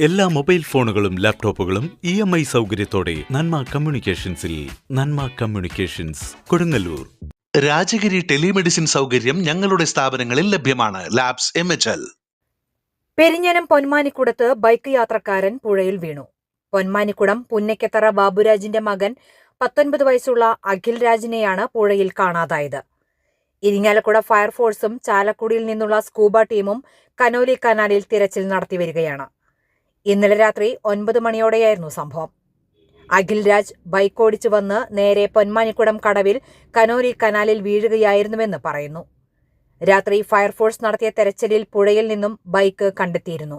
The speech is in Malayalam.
എല്ലാ മൊബൈൽ ഫോണുകളും ലാപ്ടോപ്പുകളും ഇ എം ഐ സൗകര്യത്തോടെ നന്മ കമ്മ്യൂണിക്കേഷൻസിൽ നന്മ കമ്മ്യൂണിക്കേഷൻസ് കൊടുങ്ങല്ലൂർ. രാജഗിരി ടെലിമെഡിസിൻ സൗകര്യം ഞങ്ങളുടെ സ്ഥാപനങ്ങളിൽ ലഭ്യമാണ്. Labs M H L. Perinjanam പൊന്മാനിക്കുടത്ത് bike യാത്രക്കാരൻ പുഴയിൽ വീണു. പൊന്മാനിക്കുടം പുന്നക്കത്തറ ബാബുരാജിന്റെ മകൻ പത്തൊൻപത് വയസ്സുള്ള അഖിൽ രാജിനെയാണ് പുഴയിൽ കാണാതായത്. ഇരിങ്ങാലക്കുട ഫയർഫോഴ്സും ചാലക്കുടിയിൽ നിന്നുള്ള സ്കൂബ ടീമും കനോലി കനാലിൽ തിരച്ചിൽ നടത്തിവരികയാണ് ഇന്നലെ രാത്രി ഒൻപത് മണിയോടെയായിരുന്നു സംഭവം. അഖിൽ രാജ് ബൈക്ക് ഓടിച്ചു വന്ന് നേരെ പൊന്മാനിക്കുടം കടവിൽ കനോലി കനാലിൽ വീഴുകയായിരുന്നുവെന്ന് പറയുന്നു. രാത്രി ഫയർഫോഴ്സ് നടത്തിയ തെരച്ചിലിൽ പുഴയിൽ നിന്നും ബൈക്ക് കണ്ടെത്തിയിരുന്നു.